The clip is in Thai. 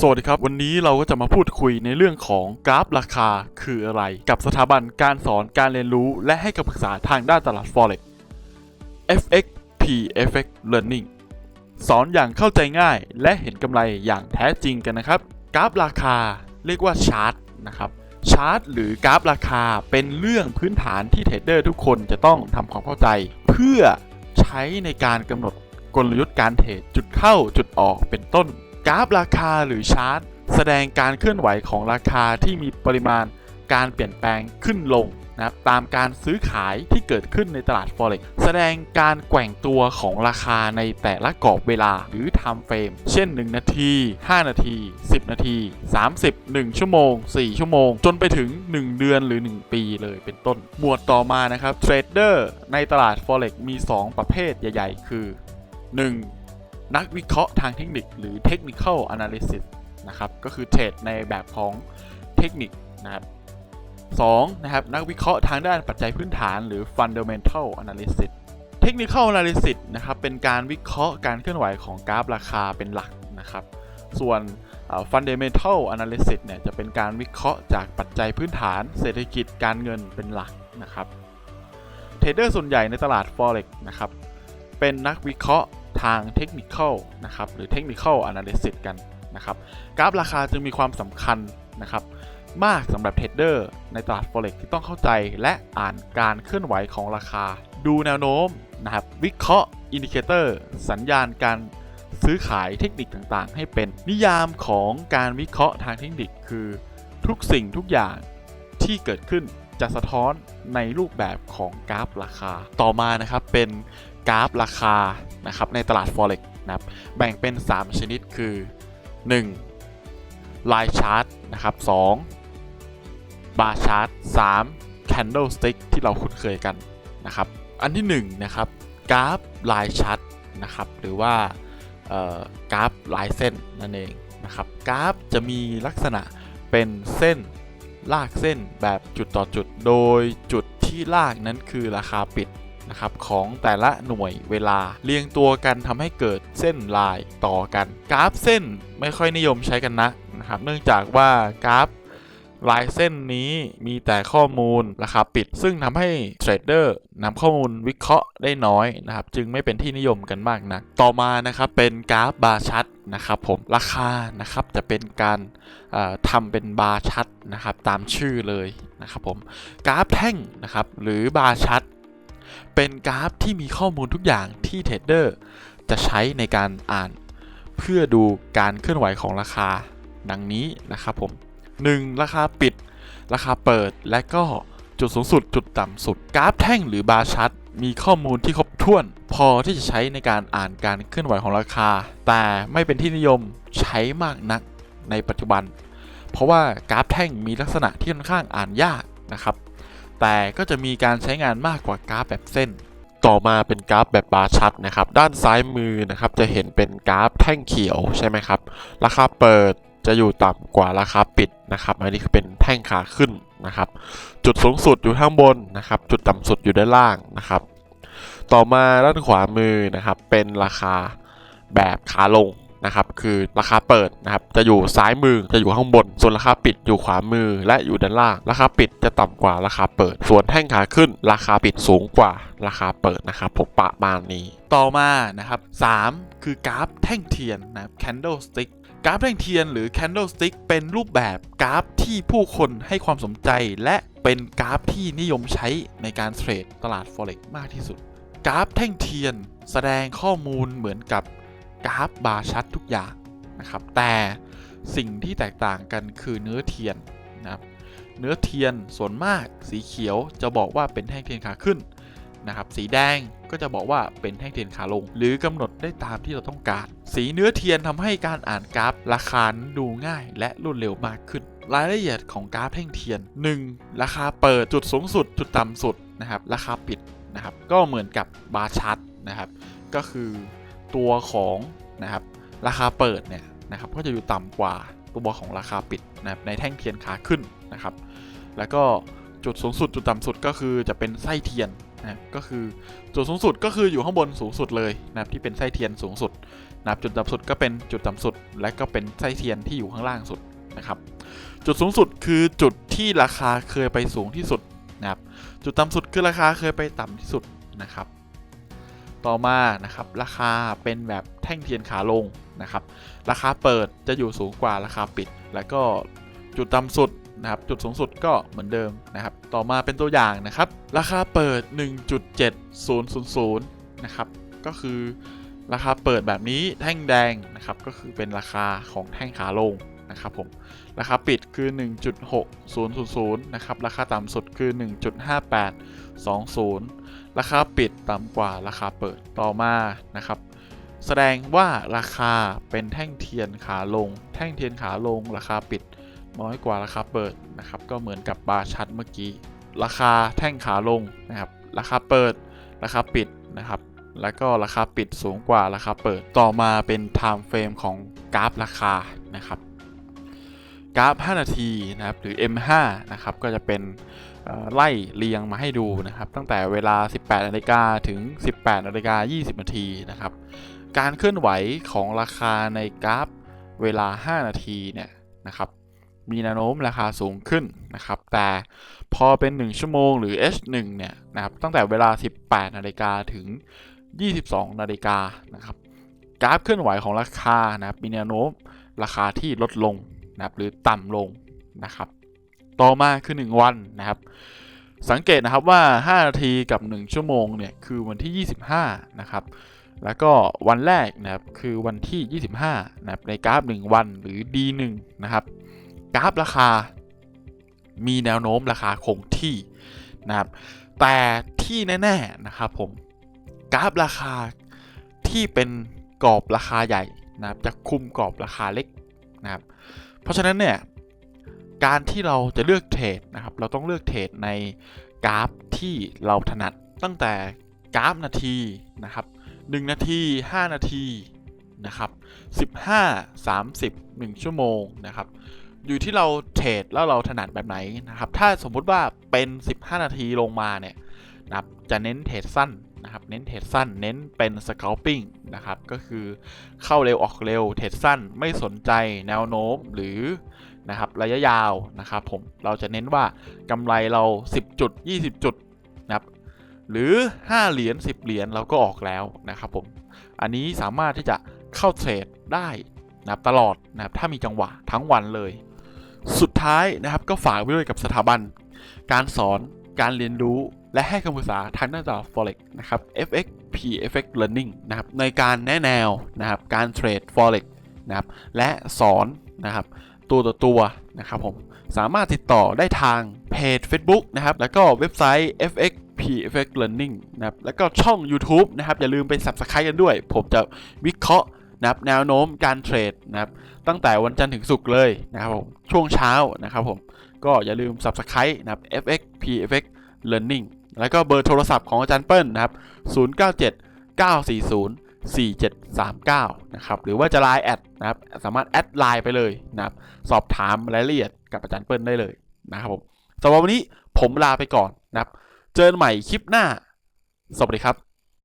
สวัสดีครับ วันนี้เราก็จะมาพูดคุยในเรื่องของกราฟราคาคืออะไร กับสถาบันการสอนการเรียนรู้ และให้คำปรึกษาทางด้านตลาด Forex FXP FX Learning สอนอย่างเข้าใจง่ายและเห็นกำไรอย่างแท้จริงกันนะครับ กราฟราคาเรียกว่าชาร์ตนะครับชาร์ตหรือกราฟราคาเป็นเรื่องพื้นฐานที่เทรดเดอร์ทุกคนจะต้องทำความเข้าใจ เพื่อใช้ในการกำหนดกลยุทธ์การเทรดจุดเข้าจุดออกเป็นต้น กราฟราคาหรือชาร์ตแสดงการเคลื่อนไหวของราคาที่มีปริมาณการเปลี่ยนแปลงขึ้นลงนะครับตามการซื้อขายที่เกิดขึ้นในตลาด Forex แสดงการแกว่งตัวของราคาในแต่ละกรอบเวลาหรือ time frame เช่น 1 นาที 5 นาที 10 นาที 30 1 ชั่วโมง 4 ชั่วโมง จนไปถึง 1 เดือนหรือ 1 ปีเลยเป็นต้น หมวดต่อมานะครับเทรดเดอร์ในตลาด Forex มี 2 ประเภทใหญ่ ๆ คือ 1. นักวิเคราะห์ทางเทคนิคหรือ Technical Analysis นะครับ ก็คือเทรดในแบบของเทคนิคนะครับ 2. นะครับ นักวิเคราะห์ทางด้านปัจจัยพื้นฐานหรือ Fundamental Analysis Technical Analysis นะครับ เป็นการวิเคราะห์การเคลื่อนไหวของกราฟราคาเป็นหลักนะครับ ส่วน Fundamental Analysis เนี่ย จะเป็นการวิเคราะห์จากปัจจัยพื้นฐาน เศรษฐกิจการเงินเป็นหลักนะครับ เทรดเดอร์ส่วนใหญ่ในตลาด Forex นะครับ เป็นนักวิเคราะห์ ทางเทคนิคอลนะครับหรือเทคนิคอล Analysis กันนะครับกราฟราคาจึงมีความสำคัญนะครับมากสำหรับเทรดเดอร์ในตลาด Forex ที่ต้องเข้าใจและอ่านการเคลื่อนไหวของราคา ดูแนวโน้มนะครับวิเคราะห์อินดิเคเตอร์สัญญาณการซื้อขายเทคนิคต่างๆ ให้เป็นนิยามของการวิเคราะห์ทางเทคนิคคือทุกสิ่งทุกอย่างที่เกิดขึ้นจะสะท้อนในรูปแบบของกราฟราคา ต่อมานะครับเป็น กราฟราคานะครับในตลาด Forex นะครับแบ่งเป็น 3 ชนิดคือ 1. Line Chart นะครับ 2. Bar Chart 3. Candlestick ที่เราคุ้นเคยกันนะครับ อันที่1นะครับกราฟ Line Chart นะครับหรือว่ากราฟลายเส้นนั่นเองนะครับกราฟจะมีลักษณะเป็นเส้นลากเส้นแบบจุดต่อจุด โดยจุดที่ลากนั้นคือราคาปิด นะครับของแต่ละหน่วยเวลาเรียงตัวกันทำให้เกิดเส้นลายต่อกัน กราฟเส้นไม่ค่อยนิยมใช้กันนักนะครับเนื่องจากว่ากราฟลายเส้นนี้มีแต่ข้อมูลราคาปิด ซึ่งทำให้เทรดเดอร์นำข้อมูลวิเคราะห์ได้น้อยนะครับ จึงไม่เป็นที่นิยมกันมากนะัก ต่อมานะครับเป็นกราฟบาร์ชัดนะครับผมราคานะครับจะเป็นการทำเป็นบาร์ชัดนะครับตามชื่อเลยนะครับผมกราฟแท่งนะครับหรือบาร์ชัด เป็นกราฟที่มีข้อมูลทุกอย่างที่เทรดเดอร์จะใช้ในการอ่าน เพื่อดูการเคลื่อนไหวของราคา ดังนี้นะครับผม 1. ราคาปิด ราคาเปิดและก็จุดสูงสุดจุดต่ำสุด กราฟแท่งหรือบาร์ชัดมีข้อมูลที่ครบถ้วน พอที่จะใช้ในการอ่านการเคลื่อนไหวของราคา แต่ไม่เป็นที่นิยมใช้มากนักในปัจจุบัน เพราะว่ากราฟแท่งมีลักษณะที่ค่อนข้างอ่านยากนะครับ แต่ก็จะมีการใช้งานมากกว่ากราฟแบบเส้น ต่อมาเป็นกราฟแบบบาร์ชัดนะครับ ด้านซ้ายมือนะครับจะเห็นเป็นกราฟแท่งเขียวใช่ไหมครับ ราคาเปิดจะอยู่ต่ำกว่าราคาปิดนะครับ อันนี้คือเป็นแท่งขาขึ้นนะครับ จุดสูงสุดอยู่ข้างบนนะครับ จุดต่ำสุดอยู่ด้านล่างนะครับ ต่อมาด้านขวามือนะครับ เป็นราคาแบบขาลง นะครับคือราคาเปิดนะครับจะอยู่ซ้ายมือจะอยู่ข้างบน ส่วนราคาปิดอยู่ขวามือ และอยู่ด้านล่าง ราคาปิดจะต่ำกว่าราคาเปิด ส่วนแท่งขาขึ้น ราคาปิดสูงกว่าราคาเปิดนะครับผมประมาณนี้ ต่อมานะครับ 3 คือกราฟแท่งเทียนนะครับ candlestick กราฟแท่งเทียนหรือ candlestick เป็นรูปแบบกราฟที่ผู้คนให้ความสนใจ และเป็นกราฟที่นิยมใช้ในการเทรดตลาด forex มากที่สุด กราฟแท่งเทียน แสดงข้อมูลเหมือนกับ กราฟบาร์ชัดทุกอย่างนะครับ แต่สิ่งที่แตกต่างกันคือเนื้อเทียนนะครับ เนื้อเทียนส่วนมากสีเขียวจะบอกว่าเป็นแท่งเทียนขาขึ้นนะครับ สีแดงก็จะบอกว่าเป็นแท่งเทียนขาลง หรือกำหนดได้ตามที่เราต้องการ สีเนื้อเทียนทำให้การอ่านกราฟราคาดูง่ายและรวดเร็วมากขึ้น รายละเอียดของกราฟแท่งเทียน 1. ราคาเปิดจุดสูงสุด จุดต่ำสุดนะครับ ราคาปิดนะครับ ก็เหมือนกับบาร์ชัดนะครับ ก็คือ ตัวของนะครับราคาเปิดเนี่ยนะครับก็จะอยู่ต่ำกว่าตัวของราคาปิดนะครับในแท่งเทียนขาขึ้นนะครับ แล้วก็จุดสูงสุดจุดต่ำสุดก็คือจะเป็นไส้เทียนนะครับก็คือจุดสูงสุดก็คืออยู่ข้างบนสูงสุดเลยนะครับที่เป็นไส้เทียนสูงสุดนะครับจุดต่ำสุดก็เป็นจุดต่ำสุด และก็เป็นไส้เทียนที่อยู่ข้างล่างสุดนะครับจุดสูงสุดคือจุดที่ราคาเคยไปสูงที่สุดนะครับจุดต่ำสุดคือราคาเคยไปต่ำที่สุดนะครับ ต่อมานะครับราคาเป็นแบบแท่งเทียนขาลงนะครับ ราคาเปิดจะอยู่สูงกว่าราคาปิด แล้วก็จุดต่ำสุดนะครับจุดสูงสุดก็เหมือนเดิมนะครับ ต่อมาเป็นตัวอย่างนะครับ ราคาเปิด 1.7000 นะครับ ก็คือราคาเปิดแบบนี้แท่งแดงนะครับ ก็คือเป็นราคาของแท่งขาลง นะครับผม ราคาปิดคือ 1.6000 นะครับ ราคาต่ำสุดคือ 1.5820 ราคาปิดต่ำกว่าราคาเปิดต่อมานะครับ แสดงว่าราคาเป็นแท่งเทียนขาลง แท่งเทียนขาลง ราคาปิดน้อยกว่าราคาเปิดนะครับ ก็เหมือนกับบาร์ชัดเมื่อกี้ ราคาแท่งขาลงนะครับ ราคาเปิด ราคาปิดนะครับแล้วก็ราคาปิดสูงกว่าราคาเปิดต่อมาเป็น time frame ของกราฟราคานะครับ กราฟ 5 นาทีนะครับหรือ M5 นะครับก็จะเป็นไล่เรียงมาให้ดูนะครับตั้งแต่เวลา 18นาฬิกาถึง 18นาฬิกา20นาทีนะครับการเคลื่อนไหวของราคาในกราฟเวลา 5 นาทีเนี่ยนะครับมีแนวโน้มราคาสูงขึ้นนะครับแต่พอเป็น 1 ชั่วโมงหรือ H1 เนี่ยนะครับตั้งแต่เวลา 18นาฬิกาถึง 22นาฬิกานะครับกราฟเคลื่อนไหวของราคานะครับมีแนวโน้มราคาที่ลดลง นะครับหรือต่ำลงนะครับต่อมาคือ 1 วันนะครับ สังเกตนะครับว่า 5 นาทีกับ 1 ชั่วโมงเนี่ยคือวันที่ 25 นะครับ แล้วก็วันแรกนะครับคือวันที่ 25 นะครับในกราฟ 1 วันหรือ D1 นะครับ กราฟราคา มีแนวโน้มราคาคงที่นะครับ แต่ที่แน่ๆนะครับผมกราฟราคาที่เป็นกรอบราคาใหญ่นะครับจะคุมกรอบราคาเล็ก นะครับ เพราะฉะนั้นเนี่ยการที่เราจะเลือกเทรดนะครับ เราต้องเลือกเทรดในกราฟที่เราถนัดตั้งแต่กราฟนาทีนะครับ1นาที 5 นาทีนะครับ15 30 1 ชั่วโมงนะครับ อยู่ที่เราเทรดแล้วเราถนัดแบบไหนนะครับ ถ้าสมมุติว่าเป็น 15 นาทีลงมาเนี่ยนะครับจะเน้นเทรดสั้น นะครับ เน้นเทรดสั้น เน้นเป็น scalping นะครับ ก็คือเข้าเร็วออกเร็ว เทรดสั้น ไม่สนใจแนวโน้มหรือนะครับระยะยาวนะครับผม เราจะเน้นว่ากำไรเรา 10 จุด 20 จุดนะครับ หรือ 5 เหรียญ 10 เหรียญเราก็ออกแล้วนะครับผม อันนี้สามารถที่จะเข้าเทรดได้นะครับตลอดนะครับ ถ้ามีจังหวะทั้งวันเลย สุดท้ายนะครับก็ฝากไว้ด้วยกับสถาบัน การสอนการเรียนรู้ และให้คำปรึกษาทางด้านตลาด forex นะครับ FX PFX Learning นะครับในการแนะแนวนะครับการเทรด forex นะครับและสอนนะครับตัวต่อตัวนะครับผมสามารถติดต่อได้ทางเพจ Facebook นะครับแล้วก็เว็บไซต์ FX PFX Learning นะครับแล้วก็ช่อง YouTube นะครับอย่าลืมไป Subscribe กันด้วย ผมจะวิเคราะห์นะครับแนวโน้มการเทรดนะครับตั้งแต่วันจันทร์ถึงศุกร์เลยนะครับผมช่วงเช้านะครับผมก็อย่าลืม Subscribe นะครับ FX PFX Learning แล้วก็เบอร์โทรศัพท์ของอาจารย์เปิ้ลนะครับ 097 940 4739 นะครับ หรือว่าจะไลน์แอดนะครับ สามารถแอดไลน์ไปเลยนะครับ สอบถามรายละเอียดกับอาจารย์เปิ้ลได้เลยนะครับผมสำหรับวันนี้ผมลาไปก่อนนะครับ เจอกันใหม่คลิปหน้า สวัสดีครับ